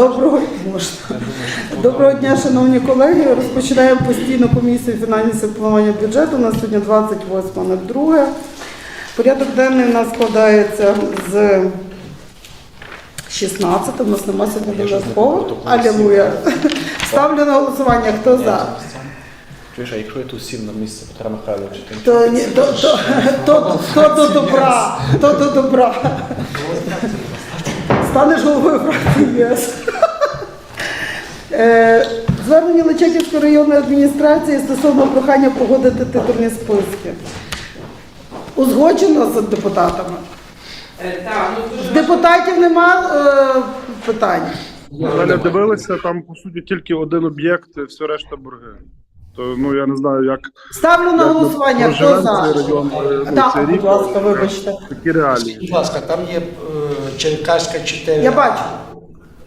Доброго можна. Доброго дня, шановні колеги. Розпочинаємо постійну комісію фінансів планування бюджету. У нас сьогодні 28.02. Порядок денний у нас складається з 16. У нас немає сьогодні додатково. Алілуя. Ставлю на голосування. Хто за? Чуєш, а якщо я тут сім на місце Петра Михайловича, то То, ні, то, то, то, то до добра. То до добра. Станеш головою фракції ЄС. Е, Звернення Личаківської районної адміністрації стосовно прохання погодити титульні списки. Узгоджено з депутатами. Е, Так, ну Депутатів нема е, питань. Мене дивилися, там по суті тільки один об'єкт, все решта борги. То ну я не знаю, як Ставлю на як голосування. Хто за? район ну, будь ласка, вибачте. Такі реалії. Будь ласка, там є Черкаська 4. Я бачу.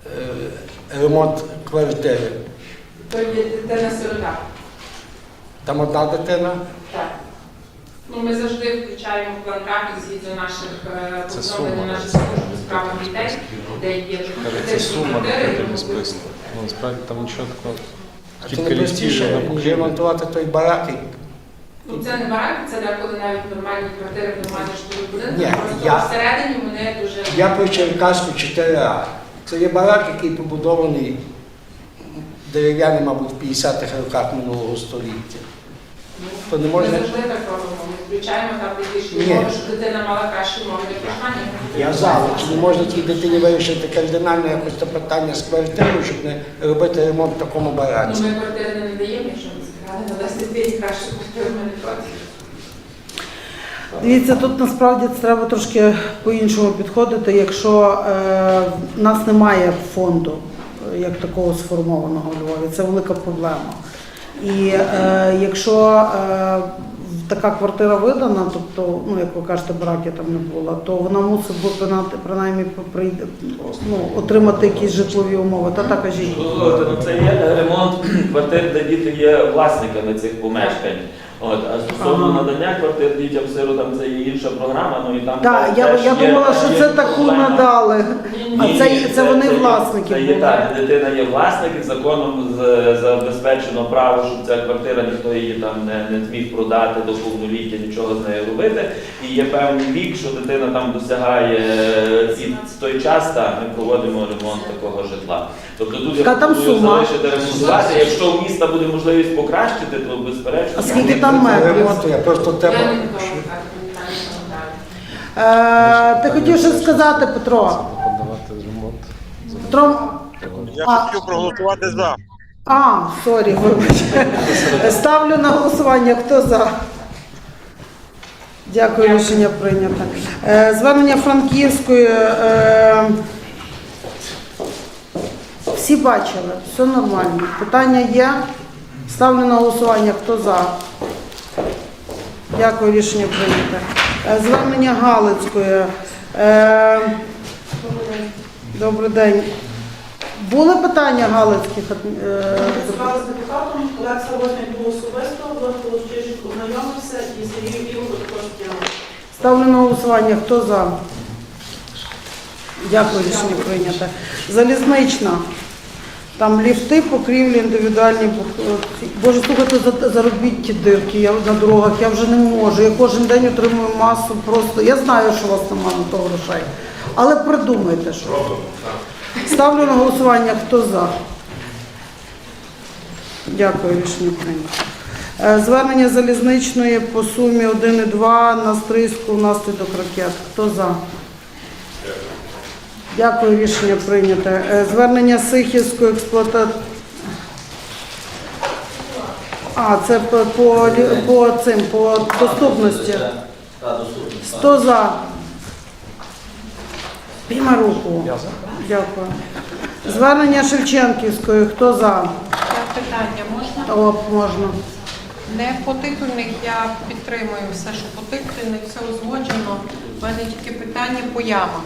е, ремонт квартири. то є дитина сирота. Там одна дитина. Так. Ну, ми завжди включаємо в план графік згідно наших е, постановлень наших служб у дітей, де є це сума. Ну насправді там нічого такого. А це Кілька не простіше, ремонтувати той барак. Ну, це не барак, це деколи навіть нормальні квартири в нормальних будинки. Ні. Просто я- всередині вони дуже Я про Черкаську 4А. Це є барак, який побудований дерев'яний, мабуть, в 50-х роках минулого століття. То не ми завжди так робимо. Ми включаємо там дитячі Ні. умови, щоб дитина мала кращі умови для проживання. Я за, але чи не можна тій дитині вирішити кардинально якось це питання з квартирою, щоб не робити ремонт в такому бараці? Ну, ми квартири не надаємо, якщо ми сказали, надасть дитині кращу квартиру, ми не проти. Дивіться, тут насправді це треба трошки по-іншому підходити, якщо е, в нас немає фонду е, як такого сформованого у Львові, це велика проблема. І е, якщо е, така квартира видана, тобто, ну як ви кажете, браки там не було, то вона мусить бути принаймні- прийде, ну, отримати якісь житлові умови. Та так кажіть. Ну це є ремонт квартир, де діти є власниками цих помешкань. От, а стосовно Ага. надання квартир дітям сиротам це є інша програма, ну і там Так, я, теж я є- думала, що є це таку проблема. надали. А Ні, це, ні, це вони є- власники Це є були. так, дитина є власник, і законом з- забезпечено право, щоб ця квартира ніхто її там не, не зміг продати до повноліття, нічого з нею робити. І є певний вік, що дитина там досягає е, ці той час, та ми проводимо ремонт такого житла. Тобто тут я Яка там пропоную сума? залишити ремонтувати. Якщо у міста буде можливість покращити, то безперечно. А скільки там Ремонту, я просто Я не готова так, питання коментарі. Е, ти хотів щось сказати, Петро? Подавати ремонт. Петро, Я А. хотів проголосувати за. а, сорі, вибач. Ставлю на голосування. Хто за? Дякую, рішення прийнято. Е, звернення Франківської. Е, всі бачили, все нормально. Питання є. Ставлю на голосування. Хто за? Дякую, рішення прийнято. Е, Звернення Галицької. Е, Добрий день. Були питання Галицьких? е, Працювали з депутатом, Олекса Возняк був особисто, Влад Волочижик ознайомився і Сергій Ігор також діяв. Ставлю на голосування. Хто за? Дякую, рішення прийнято. Залізнична. Там ліфти, покрівлі, індивідуальні. Боже, слухайте, за- заробіть ті дирки я на дорогах. Я вже не можу. Я кожен день отримую масу просто. Я знаю, що у вас немає на то грошей. Але придумайте що. Ставлю на голосування. Хто за? Дякую, рішення прийнято. Е, Звернення залізничної по сумі 1,2 на стрийську внаслідок ракет. Хто за? Дякую, рішення прийнято. Е, Звернення Сихівської експлуата... А, це по, по, по цим, по доступності. Хто за? Підійми руку. Дякую. Звернення Шевченківської. Хто за? Питання можна? О, можна. Не по титульних я підтримую все, що по титульних, все узгоджено. У мене тільки питання по ямах.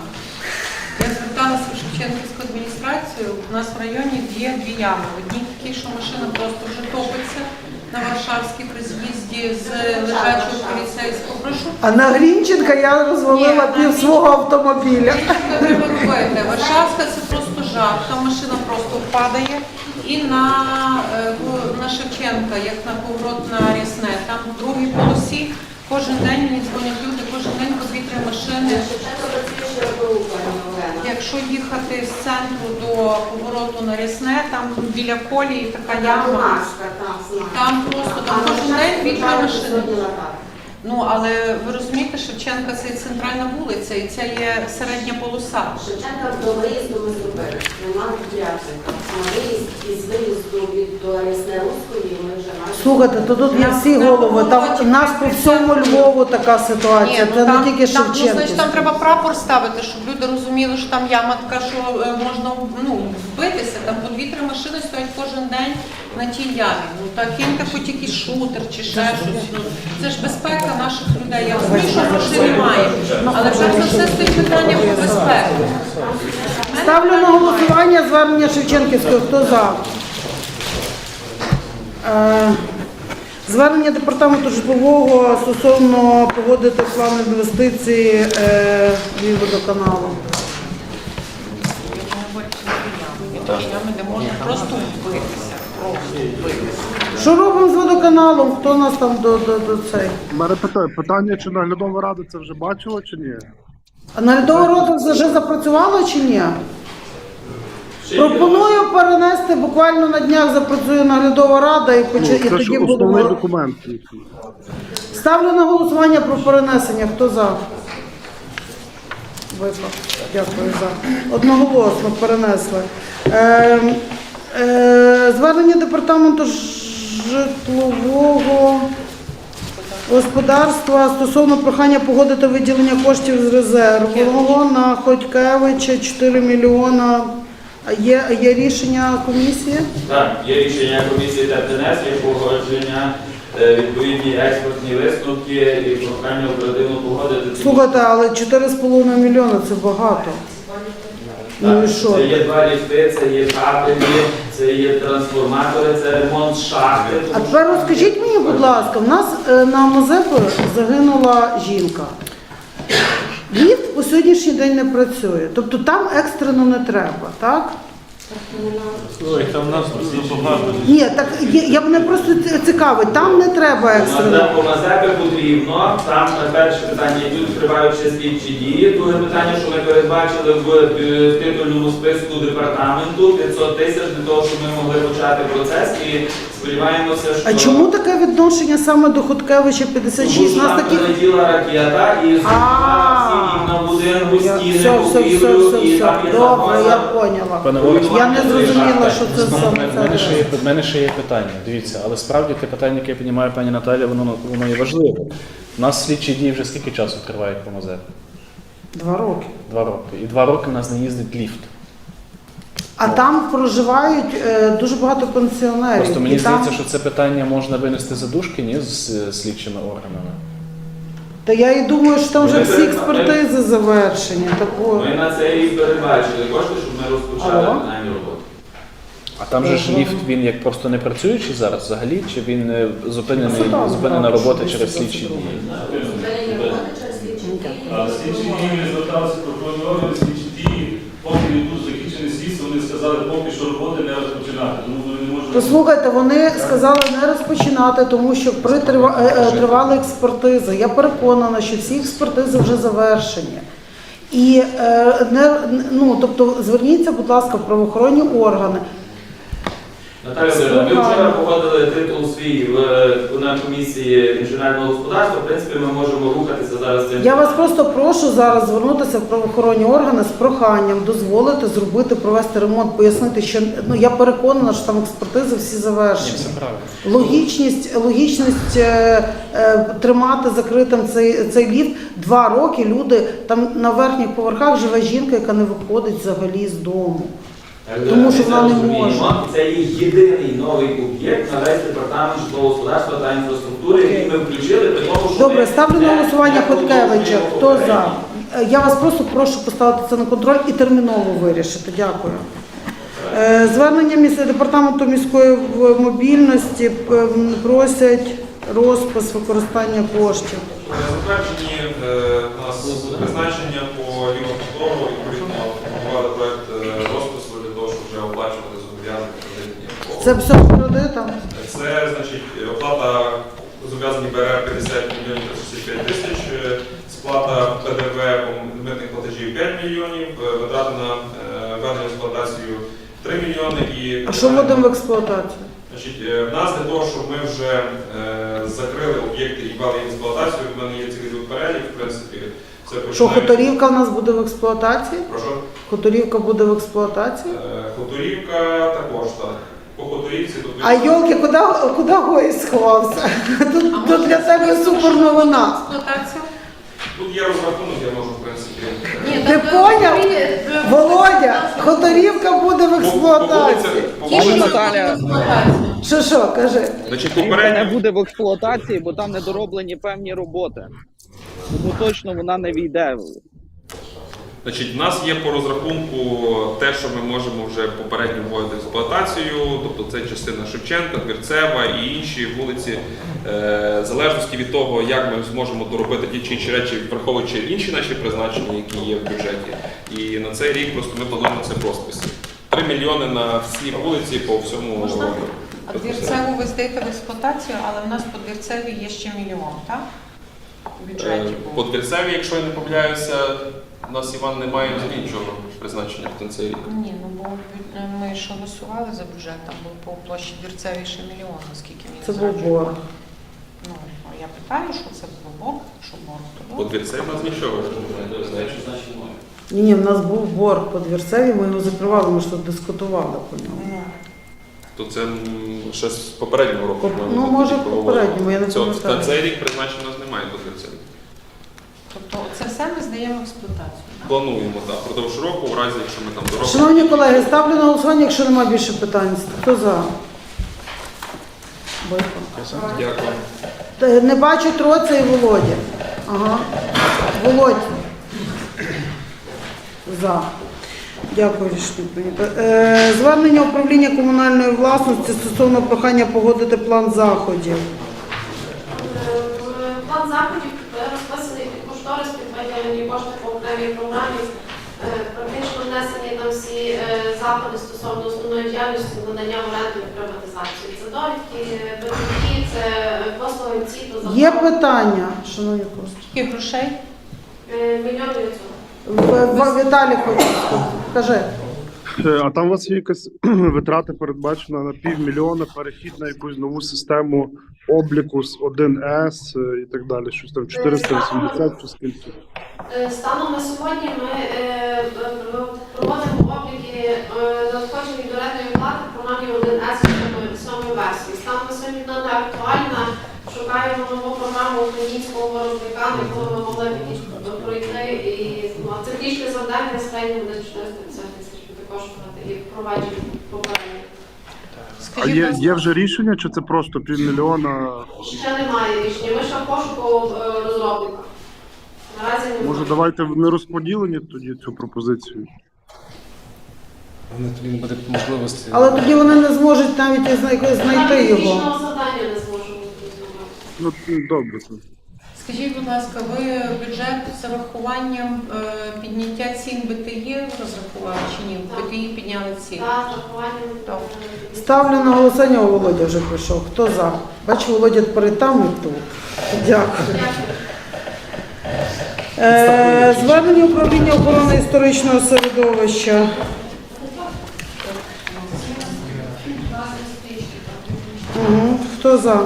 Я зверталася в Шевченківську адміністрацію. У нас в районі є дві ями. Одні такі, що машина просто вже топиться на Варшавській при з'їзді з лежачого поліцейського. Прошу. А на Грінченка я розвалила Ні, пів на свого автомобіля. Що треба робити? Варшавська це просто пожар, там машина просто впадає. І на, е, на Шевченка, як на поворот на Рясне, там в другій полосі кожен день мені дзвонять люди, кожен день по дві-три машини. Якщо їхати з центру до повороту на Рясне, там біля колії така яма. Там просто там кожен день дві-три машини. Ну але ви розумієте, Шевченка це центральна вулиця, і це є середня полоса. Шевченка до виїзду ми зробили. Нема п'ятий. А виїзд із виїзду від до Рясне-Руської ми вже майже... Слухайте, то тут є всі голови. Там у нас по всьому Львову така ситуація. ну, Це не тільки там, ну, значить, там треба прапор ставити, щоб люди розуміли, що там яма така, що е, можна ну, вбитися. Там по дві-три машини стоять кожен день на тій ямі. Ну так киньте хоч якийсь шутер чи ще щось. Ну, це ж безпека наших людей. Я розумію, що грошей немає. Але перш за все стоїть питання про безпеку. Ставлю на голосування звернення Шевченківської. Хто за? Е, Звернення департаменту житлового стосовно погодити план інвестицій е, Львівводоканалу. Я говорю, що ями. Де можна просто. Що робимо з водоканалом? Хто нас там до, до, до цей? У мене питання, питання, чи наглядова рада це вже бачила, чи ні? А наглядова рота вже запрацювала чи ні? Пропоную перенести буквально на днях запрацює наглядова рада і, Ну, це ж тоді основний будемо. документ. Ставлю на голосування про перенесення. Хто за? Випав. Дякую за. Одноголосно перенесли. Е, е, звернення департаменту ж- житлового господарства стосовно прохання погодити виділення коштів з резерву на Ходькевича 4 мільйона. А Є, є рішення комісії? Так, є рішення комісії ТТНС, є погодження, е, відповідні експортні висновки і прохання оперативно погодити. Слухайте, але 4,5 мільйона це багато. Ну і що? Це є два ліфти, це є кабелі, це є трансформатори, це ремонт шахти. А тепер розкажіть мені, будь ласка, в нас е, на Мазепи загинула жінка. Ліфт по сьогоднішній день не працює. Тобто там екстрено не треба, так? Ой, там нас багато. Ні, так я, я мене просто ці- цікавить, там не треба екстрено. По Мазепи потрібно, там е, перше питання йдуть триваючі слідчі дії. Друге питання, що ми передбачили в е, титульному списку департаменту 500 тисяч для того, щоб ми могли почати процес і сподіваємося, що А чому таке відношення саме до Хоткевича 56? Тому У нас там таких прилетіла ракета і зруйнувала всі будинку, стіни, все, все, все, покрівлю, все, і все. там є Добре, я поняла. Пане Володимире, Я не зрозуміла, що це саме в мене ще є це. в мене ще є питання. Дивіться, але справді те питання, яке піднімає пані Наталя, воно воно є важливе. У нас слідчі дії вже скільки часу тривають по МАЗЕ? Два роки. Два роки. І два роки у нас не їздить ліфт. А там проживають е, дуже багато пенсіонерів. Просто мені і там- здається, що це питання можна винести за дужки, ні, з е, слідчими органами. Та я і думаю, що там вже Ми всі перед- експертизи завершені. Такого. Ми на це і передбачили кошти, щоб ми розпочали Ага. принаймні роботу. А там же ж ліфт він як просто не працюючий зараз взагалі, чи він е, зупинений, Ну, так, зупинена так, робота через слідчі за дії? Зупинення роботи через слідчі дії. А слідчі дії не зверталися прокурори, слідчі дії, поки не будуть закінчені слідство, вони сказали, поки що роботи не розпочинати. Тому можуть. Послухайте, вони сказали не розпочинати, тому що при е, е, тривали експертизи. Я переконана, що всі експертизи вже завершені. І е, не ну, тобто, зверніться, будь ласка, в правоохоронні органи. Наталя ми вчора погодили титул свій в, на комісії інженерного господарства. В принципі, ми можемо рухатися зараз цим. Я вас просто прошу зараз звернутися в правоохоронні органи з проханням дозволити зробити, провести ремонт, пояснити, що ну я переконана, що там експертизи всі Ні, завершені. все правильно. Логічність, логічність е, е, тримати закритим цей, цей ліфт два роки. Люди там на верхніх поверхах живе жінка, яка не виходить взагалі з дому. Тому що вона не може. Це є єдиний новий об'єкт на весь департамент житлового господарства та інфраструктури, який ми включили, при тому, що Добре, ми ставлю не- на голосування не Хоткевича. продовжуємо Хто за? попередній. Е, Я вас просто прошу поставити це на контроль і терміново вирішити. Дякую. Е, Звернення міс- департаменту міської в- мобільності п- м, просять розпис використання коштів. Затверджені е, у нас призначення Це все з кредитом? Це значить оплата зобов'язані БРР 50 мільйонів 35 тисяч, е, сплата ПДВ митних платежів 5 мільйонів, е, витрати на е, введення експлуатацію 3 мільйони і А що вводимо в експлуатацію? Значить, е, в нас для того, щоб ми вже е, закрили об'єкти і в експлуатацію, в мене є цілий перелік, в принципі, Що хуторівка в нас буде в експлуатації? Прошу. Хуторівка буде в експлуатації? Е, Хуторівка також так. А йолки, куди, куди гоїть сховався? Тут, А тут для тебе супер новина. Тут є розрахунок, я можу в принципі. Ні, Ти так, поняв? Володя, хуторівка буде в експлуатації. вулиці- по Ті, що. Що що, кажи? Значить, Вона не попередньо буде в експлуатації, бо там недороблені певні роботи. Тому точно вона не війде. Значить, в нас є по розрахунку те, що ми можемо вже попередньо вводити в експлуатацію, тобто це частина Шевченка, Двірцева і інші вулиці, е, в залежності від того, як ми зможемо доробити ті чи інші речі, враховуючи інші наші призначення, які є в бюджеті. І на цей рік просто ми плануємо це в розписі. 3 мільйони на всі вулиці по всьому. Можна? А двірцеву ви здаєте в експлуатацію, але в нас по двірцеві є ще мільйон, так? У Е, бюджеті По був. Двірцеві, якщо я не помиляюся, у нас Іван немає взагалі нічого призначення в цей рік. Ні, ну бо ми ж голосували за бюджет, там був по площі двірцеві ще мільйон, наскільки мені Це був зраджує. борг. Ну, а я питаю, що це був борг, що борг, то По борг. Двірцеві у нас нічого не знаю. Ні, ні, в нас був борг по двірцеві, ми його закривали, ми ж тут дискутували по ньому. Ну, То це м, ще з попереднього року. Поп- ну, може, попереднього, я не Цього- пам'ятаю. На цей рік призначення у нас немає до кінця. Тобто це все ми здаємо в експлуатацію, так? Плануємо так, впродовж року, в разі, якщо ми там доробимо. Шановні колеги, ставлю на голосування, якщо немає більше питань. Хто за? Бойко. Дякую. Не бачу Троця і Володя. Ага. Володь. За. Дякую, рішення прийнято. Е, Звернення управління комунальної власності стосовно прохання погодити план заходів. Е, План заходів е, розписаний під кошторис, під виділені по програмі. Е, Практично внесені там всі е, заходи стосовно основної діяльності надання в оренду і приватизації. Це довідки, довідки, це послуги ці до ЦІТу. Є питання, шановні просто. Скільки грошей? Е, Мільйон відсотків. В- в- Віталій хоче сказати. Кажи. Е, А там у вас є якась витрата передбачена на півмільйона перехід на якусь нову систему обліку з 1С е, і так далі. Щось там 480 чи скільки. Е, Станом на сьогодні ми проводимо обліки надходжень до орендної плати в програмі 1С сьомої версії. Станом на сьогодні вона не актуальна. Шукаємо нову програму українського виробника, на яку ми могли пройти. І ну, циклічне завдання середньо буде 450 тисяч буде коштувати і впровадження попередньо. А Скажіть, є, будь ласка, є вже рішення, чи це просто півмільйона? Ще немає рішення. Ми ще в пошуку е, розробника. Наразі немає. Може, давайте не розподілені тоді цю пропозицію. Вони тоді не буде можливості. Але тоді вони не зможуть навіть і знайти Навіть його. технічного завдання не зможемо зробити. Ну добре. то. Скажіть, будь ласка, ви бюджет з урахуванням е, підняття цін БТІ розрахували чи ні? Так. БТІ підняли ціни. Так, рахуванням. Добре. Ставлю на голосування, О, Володя вже прийшов. Хто за? Бачу, Володя тепер і там і тут. Дякую. Е, звернення управління охорони історичного середовища. Угу. Хто за?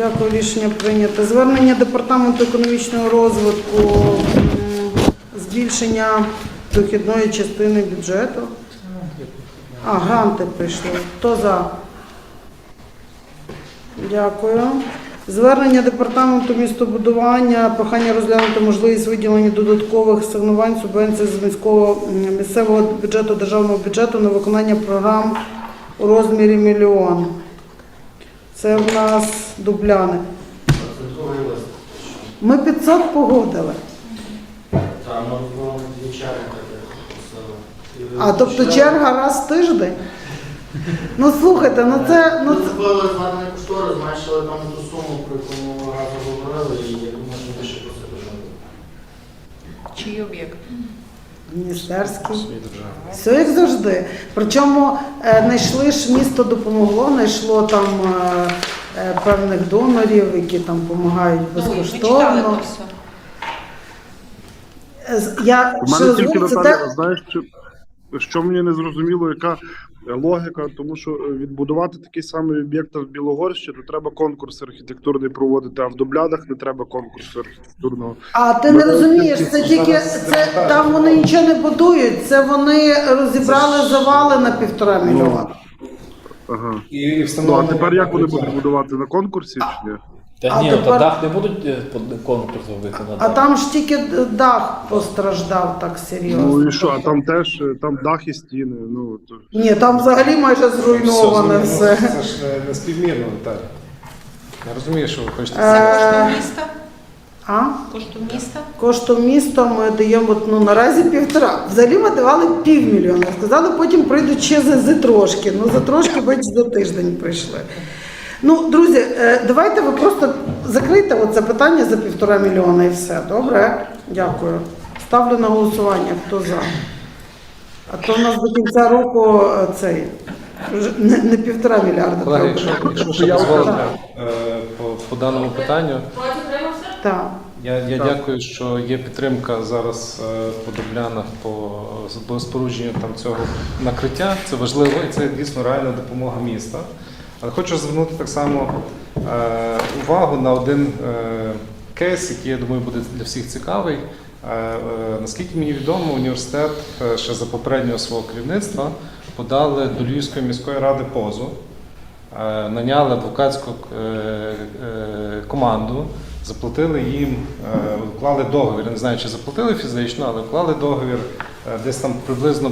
Дякую, рішення прийнято. Звернення департаменту економічного розвитку, збільшення дохідної частини бюджету. А, гранти прийшли. Хто за? Дякую. Звернення департаменту містобудування, прохання розглянути можливість виділення додаткових сигнувань субвенцій з міського місцевого бюджету державного бюджету на виконання програм у розмірі мільйон. Це в нас дубляни. Ми 500 погодили. Там дві черги А тобто черга раз в тиждень? Ну слухайте, ну це ну це. Зробили звернений кошторис, зменшили там ту суму, про яку ми разу говорили, і я думаю, що більше про це дуже. Чий об'єкт? Міністерський. Все як завжди. Причому е, знайшли ж місто допомогло, знайшло там е, е, певних донорів, які там допомагають Ну, безкоштовно. Я У мене тільки це Наталя, те- знаєш, що, що мені не зрозуміло, яка логіка, тому що е, відбудувати такий самий об'єкт в Білогорщі, то треба конкурс архітектурний проводити, а в Дублянах не треба конкурсу архітектурного. А ти не розумієш, це тільки це там вони нічого не будують. Це вони розібрали завали на півтора мільйона. Ага. І, і Ну, а тепер як вони будуть будувати на конкурсі чи ні? Та А ні, тепер- та дах не будуть е, под- конкурс робити А там ж тільки дах постраждав так серйозно. Ну і що, а там теж е, там дах і стіни. Ну то Ні, там взагалі майже зруйноване Ну, все. Це ж не, не співмірно, так. Я розумію, що ви хочете. Е, Коштом міста? А? Коштом міста? Коштом міста ми даємо ну, наразі півтора. Взагалі ми давали півмільйона. Сказали, потім прийдуть ще за, за трошки. Ну за трошки, бач, за тиждень прийшли. Ну, друзі, е, давайте ви просто закрийте оце питання за півтора мільйона і все. Добре? Дякую. Ставлю на голосування. Хто за? А то в нас до кінця року е, цей не, не півтора мільярда. Колеги, якщо, якщо ще дозволите е, по, по даному питанню, Так. я, я дякую, що є підтримка зараз е, по Дублянах по, по спорудженню там цього накриття. Це важливо і це дійсно реальна допомога міста. Але хочу звернути так само е, увагу на один е, кейс, який я думаю буде для всіх цікавий. Е, наскільки мені відомо, університет ще за попереднього свого керівництва подали до Львівської міської ради позов, е, наняли адвокатську команду, заплатили їм, вклали договір. Не знаю, чи заплатили фізично, але вклали договір десь там приблизно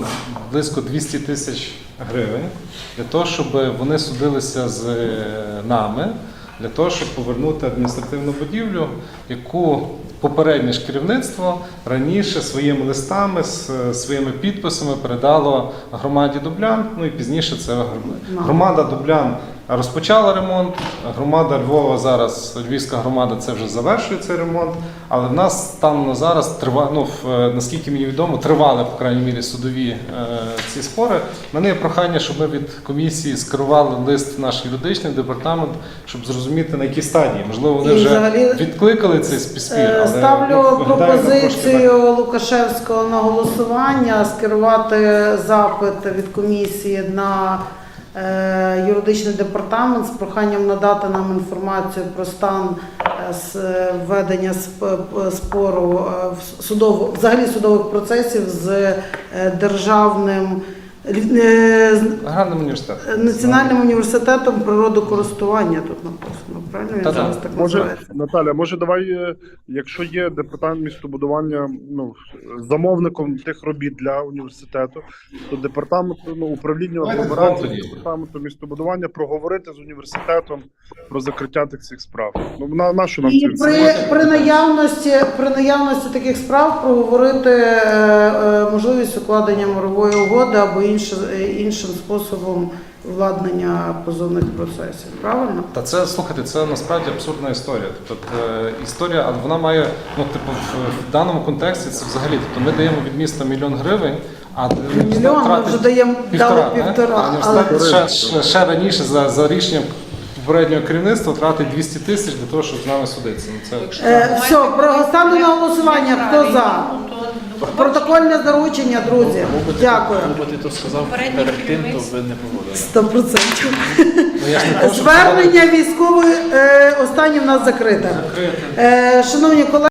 близько 200 тисяч гривень для того, щоб вони судилися з е, нами. Для того, щоб повернути адміністративну будівлю, яку попереднє ж керівництво раніше своїми листами, з е, своїми підписами передало громаді Дублян. Ну і пізніше це гр- громада Дублян розпочала ремонт. Громада Львова зараз, Львівська громада, це вже завершує цей ремонт. Але в нас станом на зараз триває, ну е, наскільки мені відомо, тривали по крайній мірі судові е, ці спори. У мене є прохання, щоб ми від комісії скерували лист в наш юридичний департамент, щоб зрозуміти на якій стадії. Можливо, вони І вже взагалі, відкликали цей спір. Е, але, Ставлю ну, пропозицію Лукашевського на голосування скерувати запит від комісії на юридичний департамент з проханням надати нам інформацію про стан е, з е, сп- спору е, в судово, взагалі судових процесів з е, державним е, так. гарним університетом. національним університетом природокористування. Тут написано правильно він зараз так Може, називається. Наталя, може, давай, е, якщо є департамент містобудування ну, замовником тих робіт для університету, то департамент ну, управління Давайте агломерації тоді. департаменту містобудування проговорити з університетом про закриття тих всіх справ. Ну на, на що нам І при, інформація? при наявності при наявності таких справ проговорити е, е, можливість укладення мирової угоди або е, іншим способом владнання позовних процесів. Правильно? Та це слухайте, це насправді абсурдна історія. Тобто е, історія, вона має ну типу в, даному контексті це взагалі. Тобто ми даємо від міста мільйон гривень, а Мільйон ми вже даємо півтора, дали півтора. А Але ще, ще, ще раніше за, за рішенням попереднього керівництва тратить 200 тисяч для того, щоб з нами судитися. Ну це е, все, про ставлю на голосування. Хто за? Протокольне заручення, друзі. Дякую. Якби ти то сказав перед тим, то ви не погодили. Сто процентів. ну я ж не то, що Звернення військової е, останнє в нас закрите. Е, шановні колеги.